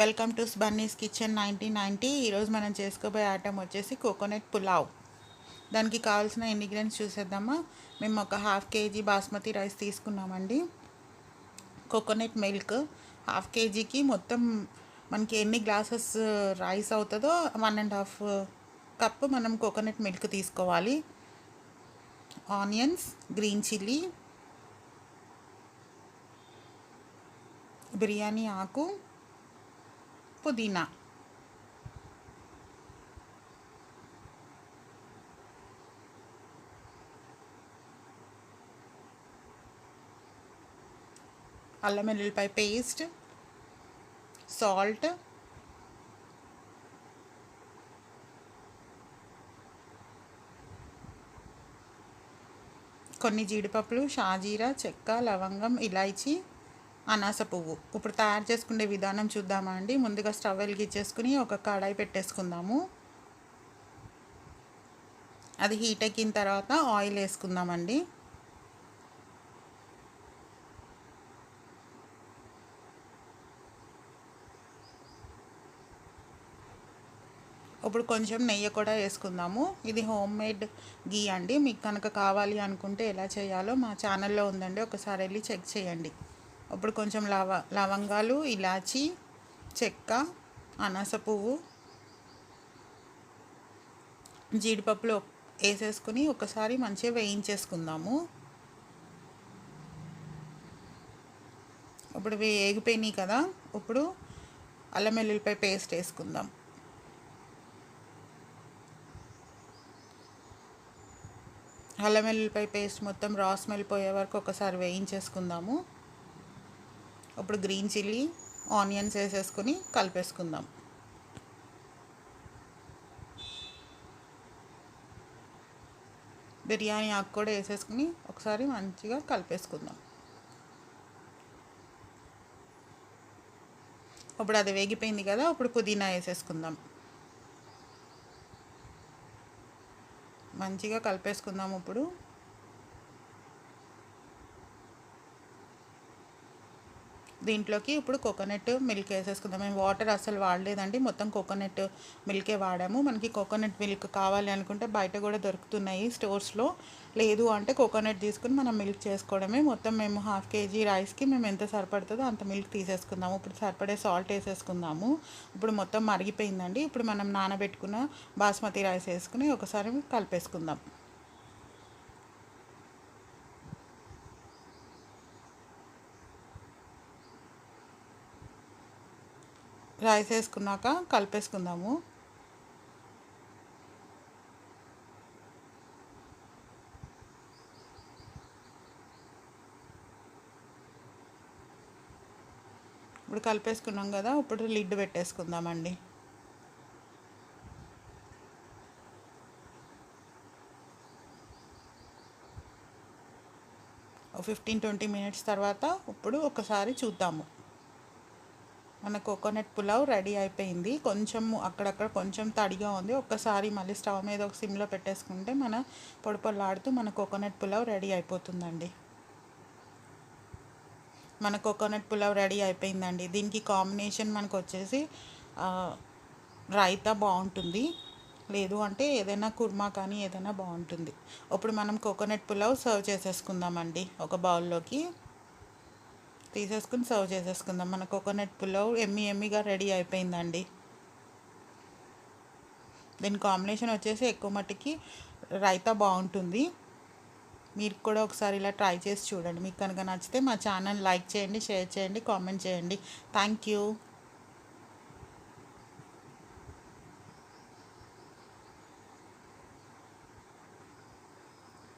Welcome to Bunny's kitchen nineteen ninety ఈరోజు మనం చేసుకోబోయే ఐటమ్ వచ్చేసి కోకోనట్ పులావ్. దానికి కావాల్సిన ఇంగ్రీడియంట్స్ చూసేద్దామా? మేము ఒక హాఫ్ కేజీ బాస్మతి రైస్ తీసుకున్నామండి. కోకోనట్ మిల్క్ హాఫ్ కేజీకి మొత్తం మనకి ఎన్ని గ్లాసెస్ రైస్ అవుతుందో వన్ అండ్ హాఫ్ కప్ మనం కోకోనట్ మిల్క్ తీసుకోవాలి. ఆనియన్స్ గ్రీన్ చిల్లీ బిర్యానీ ఆకు పుదీనా అల్లం వెల్లుల్లిపాయ పేస్ట్ సాల్ట్ కొన్ని జీడిపప్పులు షాజీరా చెక్క లవంగం ఇలాచి అనాస పువ్వు. ఇప్పుడు తయారు చేసుకునే విధానం చూద్దామా అండి? ముందుగా స్టవ్ వెలిగించేసుకుని ఒక కడాయి పెట్టేసుకుందాము. అది హీట్ ఎక్కిన తర్వాత ఆయిల్ వేసుకుందామండి. ఇప్పుడు కొంచెం నెయ్యి కూడా వేసుకుందాము. ఇది హోమ్ మేడ్ గీ అండి. మీకు కనుక కావాలి అనుకుంటే ఎలా చేయాలో మా ఛానల్లో ఉందండి. ఒకసారి వెళ్ళి చెక్ చేయండి. ఇప్పుడు కొంచెం లవ లవంగాలు ఇలాచి చెక్క అనాస పువ్వు జీడిపప్పులు వేసేసుకుని ఒకసారి మంచిగా వేయించేసుకుందాము. ఇప్పుడు వేగిపోయినాయి కదా ఇప్పుడు అల్లం వెల్లుల్లిపాయ పేస్ట్ వేసుకుందాం. అల్లం వెల్లుల్లిపాయ పేస్ట్ మొత్తం రా స్మెల్ పోయే వరకు ఒకసారి వేయించేసుకుందాము. ఇప్పుడు గ్రీన్ చిల్లీ ఆనియన్స్ వేసేసుకొని కలిపేసుకుందాం. బిర్యానీ ఆకు కూడా వేసేసుకుని ఒకసారి మంచిగా కలిపేసుకుందాం. ఇప్పుడు అది వేగిపోయింది కదా ఇప్పుడు పుదీనా వేసేసుకుందాం. మంచిగా కలిపేసుకుందాం ఇప్పుడు. దీంట్లోకి ఇప్పుడు కోకోనట్ మిల్క్ వేసేసుకుందాం. మేము వాటర్ అసలు వాడలేదండి. మొత్తం కోకోనట్ మిల్కే వాడాము. మనకి కోకోనట్ మిల్క్ కావాలి అనుకుంటే బయట కూడా దొరుకుతున్నాయి స్టోర్స్లో లేదు అంటే కోకోనట్ తీసుకుని మనం మిల్క్ చేసుకోవడమే. మొత్తం మేము హాఫ్ కేజీ రైస్కి మేము ఎంత సరిపడుతుందో అంత మిల్క్ తీసేసుకుందాము. ఇప్పుడు సరిపడే సాల్ట్ వేసేసుకుందాము. ఇప్పుడు మొత్తం మరిగిపోయిందండి. ఇప్పుడు మనం నానబెట్టుకున్న బాస్మతి రైస్ వేసుకుని ఒకసారి కలిపేసుకుందాం. రైస్ వేసుకున్నాక కలిపేసుకుందాము. ఇప్పుడు కలిపేసుకున్నాం కదా ఇప్పుడు లిడ్ పెట్టేసుకుందామండి. ఫిఫ్టీన్ ట్వంటీ మినిట్స్ తర్వాత ఇప్పుడు ఒకసారి చూద్దాము. మన కోకోనట్ పులావ్ రెడీ అయిపోయింది. కొంచెం అక్కడక్కడ కొంచెం తడిగా ఉంది. ఒక్కసారి మళ్ళీ స్టవ్ మీద ఒక సిమ్లో పెట్టేసుకుంటే మన పొడి పొల్లాడుతూ మన కోకోనట్ పులావ్ రెడీ అయిపోతుందండి. మన కోకోనట్ పులావ్ రెడీ అయిపోయిందండి. దీనికి కాంబినేషన్ మనకు వచ్చేసి రైతా బాగుంటుంది. లేదు అంటే ఏదైనా కుర్మా కానీ ఏదైనా బాగుంటుంది. ఇప్పుడు మనం కోకోనట్ పులావ్ సర్వ్ చేసేసుకుందామండి ఒక బౌల్లోకి. తీసేసుకుని సర్వ్ చేసేసుకుందాం. మన కోకోనట్ పులావ్ ఎమ్మి ఎమ్మిగా రెడీ అయిపోయిందండి. దీని కాంబినేషన్ వచ్చేసి ఎక్కువ మట్టికి రైతా బాగుంటుంది. మీరు కూడా ఒకసారి ఇలా ట్రై చేసి చూడండి. మీకు కనుక నచ్చితే మా ఛానల్ లైక్ చేయండి షేర్ చేయండి కామెంట్ చేయండి. Thank you